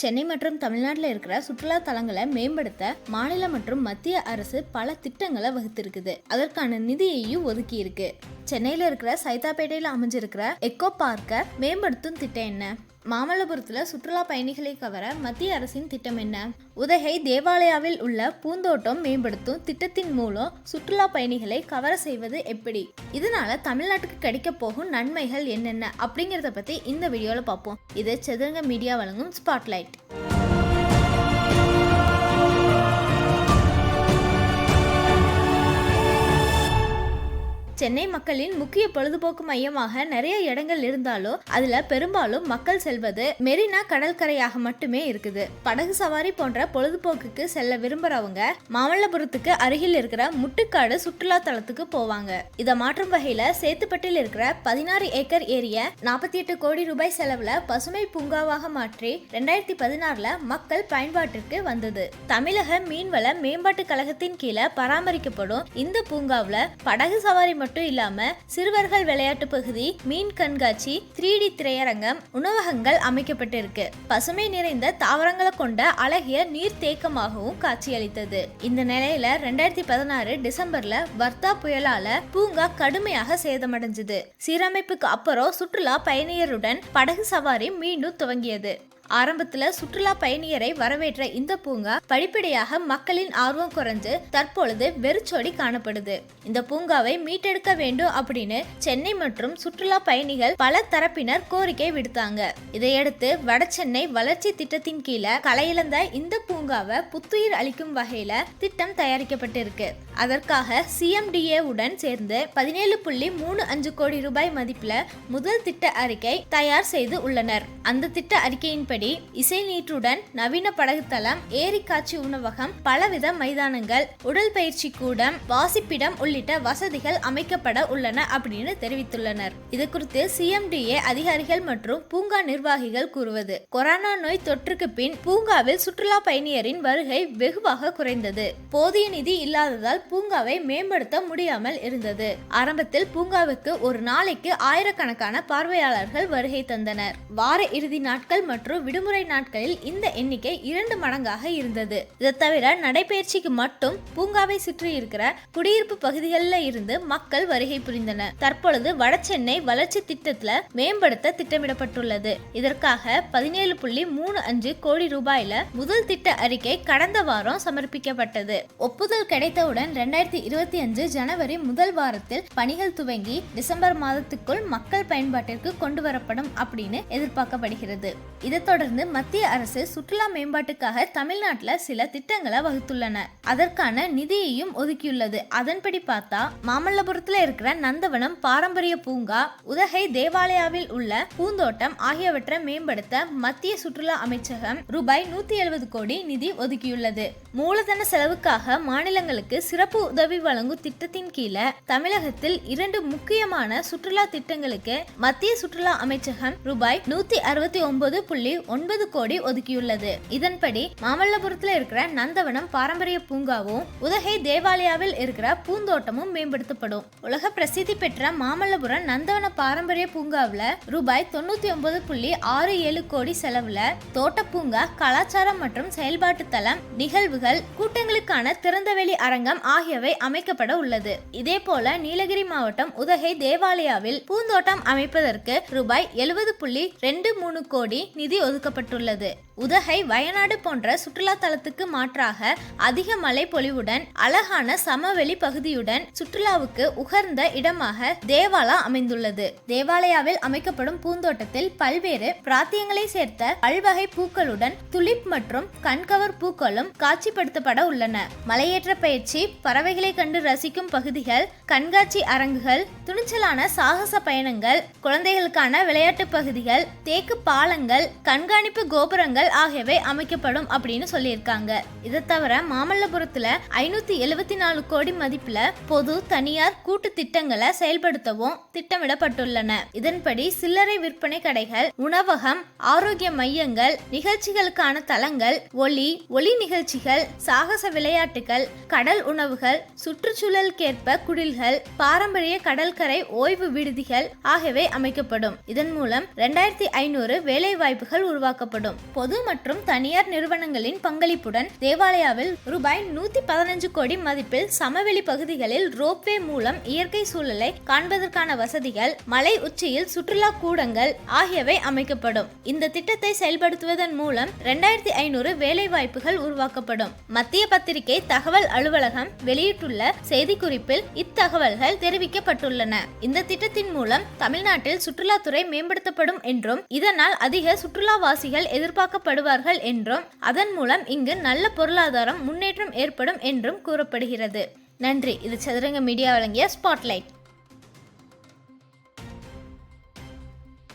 சென்னை மற்றும் தமிழ்நாட்டில் இருக்கிற சுற்றுலா தலங்களை மேம்படுத்த மாநில மற்றும் மத்திய அரசு பல திட்டங்களை வகுத்திருக்குது. அதற்கான நிதியையும் ஒதுக்கி இருக்கு சென்னையில் இருக்கிற சைதாப்பேட்டையில் அமைஞ்சிருக்கிற எக்கோ பார்க்கை மேம்படுத்தும் திட்டம் என்ன? மாமல்லபுரத்தில் சுற்றுலா பயணிகளை கவர மத்திய அரசின் திட்டம் என்ன? உதகை தேவாலயாவில் உள்ள பூந்தோட்டம் மேம்படுத்தும் திட்டத்தின் மூலம் சுற்றுலா பயணிகளை கவர செய்வது எப்படி? இதனால தமிழ்நாட்டுக்கு கிடைக்க போகும் நன்மைகள் என்னென்ன? அப்படிங்கிறத பத்தி இந்த வீடியோவில் பார்ப்போம். இது சதுரங்க மீடியா வழங்கும் ஸ்பாட்லைட் சென்னை மக்களின் முக்கிய பொழுதுபோக்கு மையமாக நிறைய இடங்கள் இருந்தாலும் அதுல பெரும்பாலும் மக்கள் செல்வது மெரினா கடற்கரையாக மட்டுமே இருக்குது. படகு சவாரி போன்ற பொழுதுபோக்குக்கு செல்ல விரும்புறவங்க மாமல்லபுரத்துக்கு அருகில் இருக்கிற முட்டுக்காடு சுற்றுலா தலத்துக்கு போவாங்க. இதை மாற்றும் வகையில சேத்துப்பட்டில் இருக்கிற பதினாறு ஏக்கர் ஏரிய நாற்பத்தி எட்டு கோடி ரூபாய் செலவுல பசுமை பூங்காவாக மாற்றி ரெண்டாயிரத்தி பதினாறுல மக்கள் பயன்பாட்டிற்கு வந்தது. தமிழக மீன்வள மேம்பாட்டு கழகத்தின் கீழே பராமரிக்கப்படும் இந்த பூங்காவில் படகு சவாரி மட்டும் இல்லாம சிறுவர்கள் விளையாட்டு பகுதி மீன் கண்காட்சி த்ரீ டி திரையரங்கம் உணவகங்கள் அமைக்கப்பட்டிருக்கு. பசுமை நிறைந்த தாவரங்களை கொண்ட அழகிய நீர் தேக்கமாகவும் காட்சியளித்தது. இந்த நிலையில ரெண்டாயிரத்தி பதினாறு டிசம்பர்ல வர்த்தா புயலால பூங்கா கடுமையாக சேதமடைஞ்சது. சீரமைப்புக்கு அப்புறம் சுற்றுலா பயணியருடன் படகு சவாரி மீண்டும் துவங்கியது. ஆரம்பத்துல சுற்றுலா பயணியரை வரவேற்ற இந்த பூங்கா படிப்படியாக மக்களின் ஆர்வம் குறைஞ்சு தற்பொழுது வெறிச்சோடி காணப்படுது. இந்த பூங்காவை மீட்டெடுக்க வேண்டும் அப்படின்னு சென்னை மற்றும் சுற்றுலா பயணிகள் பல தரப்பினர் கோரிக்கை விடுத்தாங்க. இதையடுத்து வடசென்னை வளர்ச்சி திட்டத்தின் கீழே கலையிழந்த இந்த பூங்காவை புத்துயிர் அளிக்கும் வகையில திட்டம் தயாரிக்கப்பட்டிருக்கு. அதற்காக சிஎம்டிஏ உடன் சேர்ந்து பதினேழு புள்ளி மூணு அஞ்சு கோடி ரூபாய் மதிப்புல முதல் திட்ட அறிக்கை தயார் செய்து உள்ளனர். அந்த திட்ட அறிக்கையின்படி இசை நீற்றுடன் நவீன படகுத்தளம் ஏரி காட்சி உணவகம் பலவித மைதானங்கள் உடல் பயிற்சி கூடம் வாசிப்பிடம் உள்ளிட்ட வசதிகள் அமைக்கப்பட உள்ளன அப்படின்னு தெரிவித்துள்ளனர். இது குறித்து சிஎம்டிஏ அதிகாரிகள் மற்றும் பூங்கா நிர்வாகிகள் கூறுவது. கொரோனா நோய் தொற்றுக்கு பின் பூங்காவில் சுற்றுலா பயணியரின் வருகை வெகுவாக குறைந்தது. போதிய நிதி இல்லாததால் பூங்காவை மேம்படுத்த முடியாமல் இருந்தது. ஆரம்பத்தில் பூங்காவுக்கு ஒரு நாளைக்கு ஆயிரக்கணக்கான பார்வையாளர்கள் வருகை தந்தனர். வார இறுதி நாட்கள் மற்றும் விடுமுறை நாட்களில் இந்த எண்ணிக்கை இரண்டு மடங்காக இருந்தது. இதை தவிர நடைபயிற்சிக்கு மட்டும் பூங்காவை சுற்றி இருக்கிற குடியிருப்பு பகுதிகளில் இருந்து மக்கள் வருகை புரிந்தனர். தற்பொழுது வடசென்னை வளர்ச்சி திட்டத்துல மேம்படுத்த திட்டமிடப்பட்டுள்ளது. இதற்காக பதினேழு புள்ளி மூணு அஞ்சு கோடி ரூபாயில முதல் திட்ட அறிக்கை கடந்த வாரம் சமர்ப்பிக்கப்பட்டது. ஒப்புதல் கிடைத்தவுடன் ரெண்டாயிரத்தி இருபத்தி அஞ்சு ஜனவரி முதல் வாரத்தில் பணிகள் துவங்கி டிசம்பர் மாதத்துக்குள் மக்கள் பயன்பாட்டிற்கு கொண்டு வரப்படும் அப்படின்னு எதிர்பார்க்கப்படுகிறது. இதை தொடர்ந்து மத்திய அரசு சுற்றுலா மேம்பாட்டுக்காக தமிழ்நாட்டில் சில திட்டங்களை வகுத்துள்ளன. அதற்கான நிதியையும் ஒதுக்கியுள்ளது. அதன்படி பார்த்தா மாமல்லபுரத்தில் இருக்கிற நந்தவனம் பாரம்பரிய பூங்கா உதகை தேவாலயாவில் உள்ள பூந்தோட்டம் ஆகியவற்றை மேம்படுத்த மத்திய சுற்றுலா அமைச்சகம் ரூபாய் நூத்தி எழுபது கோடி நிதி ஒதுக்கியுள்ளது. மூலதன செலவுக்காக மாநிலங்களுக்கு சிறப்பு உதவி வழங்கும் திட்டத்தின் கீழே தமிழகத்தில் இரண்டு முக்கியமான சுற்றுலா திட்டங்களுக்கு மத்திய சுற்றுலா அமைச்சகம் ரூபாய் நூத்தி அறுபத்தி ஒன்பது புள்ளி ஒன்பது கோடி ஒதுக்கியுள்ளது. இதன்படி மாமல்லபுரத்தில் இருக்கிற நந்தவனம் பாரம்பரிய பூங்காவும் உதகை தேவாலயாவில் இருக்கிற பூந்தோட்டமும் மேம்படுத்தப்படும். உலக பிரசித்தி பெற்ற மாமல்லபுரம் நந்தவன பாரம்பரிய பூங்காவில் ரூபாய் தொண்ணூத்தி ஒன்பது புள்ளி ஆறு ஏழு கோடி செலவுல தோட்ட பூங்கா கலாச்சாரம் மற்றும் செயல்பாட்டு தளம் நிகழ்வுகள் கூட்டங்களுக்கான திறந்தவெளி அரங்கம் ஆகியவை அமைக்கப்பட உள்ளது. இதே போல நீலகிரி மாவட்டம் உதகை தேவாலயாவில் பூந்தோட்டம் அமைப்பதற்கு ரூபாய் எழுபது புள்ளி ரெண்டு மூணு கோடி நிதி ஒதுக்கப்பட்டுள்ளது. உதகை வயநாடு போன்ற சுற்றுலா தலத்துக்கு மாற்றாக அதிக மழை பொழிவுடன் அழகான சமவெளி பகுதியுடன் சுற்றுலாவுக்கு உகர்ந்த இடமாக தேவாலா அமைந்துள்ளது. தேவாலயாவில் அமைக்கப்படும் பூந்தோட்டத்தில் பல்வேறு பிராத்தியங்களை சேர்த்த பல்வகை பூக்களுடன் துலிப் மற்றும் கண்கவர் பூக்களும் காட்சிப்படுத்தப்பட உள்ளன. மலையேற்ற பயிற்சி பறவைகளை கண்டு ரசிக்கும் பகுதிகள் கண்காட்சி அரங்குகள் துணிச்சலான சாகச பயணங்கள் குழந்தைகளுக்கான விளையாட்டு பகுதிகள் தேக்கு பாலங்கள் கண்காணிப்பு கோபுரங்கள் ஆகியவை அமைக்கப்படும் அப்படின்னு சொல்லியிருக்காங்க. இதை தவிர மாமல்லபுரத்துல ஐநூத்தி எழுபத்தி நாலு கோடி மதிப்புல பொது தனியார் கூட்டு திட்டங்களை செயல்படுத்தவும் திட்டமிடப்பட்டுள்ளன. இதன்படி சில்லறை விற்பனை கடைகள் உணவகம் ஆரோக்கிய மையங்கள் நிகழ்ச்சிகளுக்கான தளங்கள் ஒளி ஒளி நிகழ்ச்சிகள் சாகச விளையாட்டுகள் கடல் உணவுகள் சுற்றுச்சூழலுக்கேற்ப குடில்கள் பாரம்பரிய கடற்கரை ஓய்வு விடுதிகள் ஆகியவை அமைக்கப்படும். இதன் மூலம் ரெண்டாயிரத்தி ஐநூறு வேலை வாய்ப்புகள் உருவாக்கப்படும். பொது மற்றும் தனியார் நிறுவனங்களின் பங்களிப்புடன் தேவாலயாவில் ரூபாய் நூத்தி பதினஞ்சு கோடி மதிப்பில் சமவெளி பகுதிகளில் ரோப்வே மூலம் இயற்கை சூழலை காண்பதற்கான வசதிகள் மலை உச்சியில் சுற்றுலா கூடங்கள் ஆகியவை அமைக்கப்படும். இந்த திட்டத்தை செயல்படுத்துவதன் மூலம் இரண்டாயிரத்தி ஐநூறு வேலை வாய்ப்புகள் உருவாக்கப்படும். மத்திய பத்திரிகை தகவல் அலுவலகம் வெளியிட்டுள்ள செய்திக்குறிப்பில் இத்தகவல்கள் தெரிவிக்கப்பட்டுள்ளன. இந்த திட்டத்தின் மூலம் தமிழ்நாட்டில் சுற்றுலாத்துறை மேம்படுத்தப்படும் என்றும் இதனால் அதிக சுற்றுலாவாசிகள் எதிர்பார்க்க ஊக்கப்படுவார்கள் என்றும் அதன் மூலம் இங்கு நல்ல பொருளாதாரம் முன்னேற்றம் ஏற்படும் என்றும் கூறப்படுகிறது. நன்றி. இது சதுரங்க மீடியா வழங்கிய ஸ்பாட்லைட்